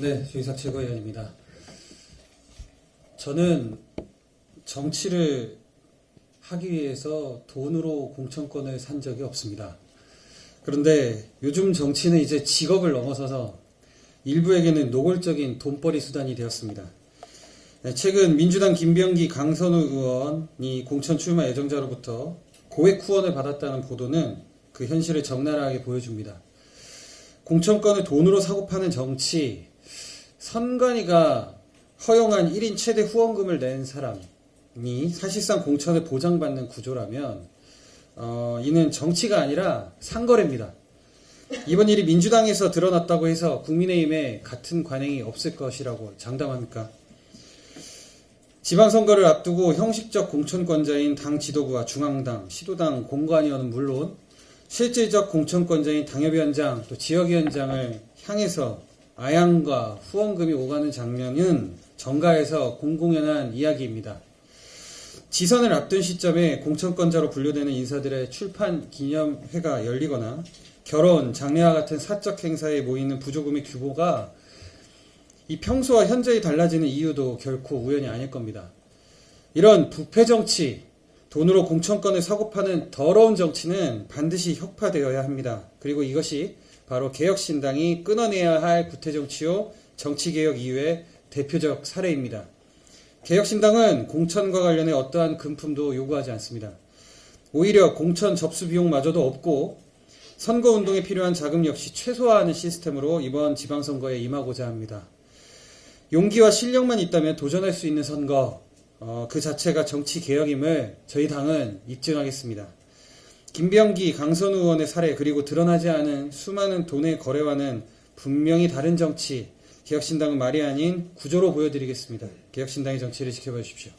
네, 주의삭 최고위원입니다. 저는 정치를 하기 위해서 돈으로 공천권을 산 적이 없습니다. 그런데 요즘 정치는 이제 직업을 넘어서서 일부에게는 노골적인 돈벌이 수단이 되었습니다. 네, 최근 민주당 김병기 강선우 의원이 공천 출마 예정자로부터 고액 후원을 받았다는 보도는 그 현실을 적나라하게 보여줍니다. 공천권을 돈으로 사고 파는 정치, 선관위가 허용한 1인 최대 후원금을 낸 사람이 사실상 공천을 보장받는 구조라면, 어, 이는 정치가 아니라 상거래입니다. 이번 일이 민주당에서 드러났다고 해서 국민의힘에 같은 관행이 없을 것이라고 장담합니까? 지방선거를 앞두고 형식적 공천권자인 당 지도부와 중앙당, 시도당 공관위원은 물론 실질적 공천권자인 당협위원장 또 지역위원장을 향해서 아양과 후원금이 오가는 장면은 정가에서 공공연한 이야기입니다. 지선을 앞둔 시점에 공천권자로 분류되는 인사들의 출판 기념회가 열리거나 결혼, 장례와 같은 사적 행사에 모이는 부조금의 규모가 이 평소와 현저히 달라지는 이유도 결코 우연이 아닐 겁니다. 이런 부패 정치, 돈으로 공천권을 사고 파는 더러운 정치는 반드시 혁파되어야 합니다. 그리고 이것이 바로 개혁신당이 끊어내야 할 구태정치요 정치개혁 이후의 대표적 사례입니다. 개혁신당은 공천과 관련해 어떠한 금품도 요구하지 않습니다. 오히려 공천 접수 비용마저도 없고 선거운동에 필요한 자금 역시 최소화하는 시스템으로 이번 지방선거에 임하고자 합니다. 용기와 실력만 있다면 도전할 수 있는 선거, 어, 그 자체가 정치 개혁임을 저희 당은 입증하겠습니다. 김병기, 강선우 의원의 사례 그리고 드러나지 않은 수많은 돈의 거래와는 분명히 다른 정치, 개혁신당은 말이 아닌 구조로 보여드리겠습니다. 개혁신당의 정치를 지켜봐 주십시오.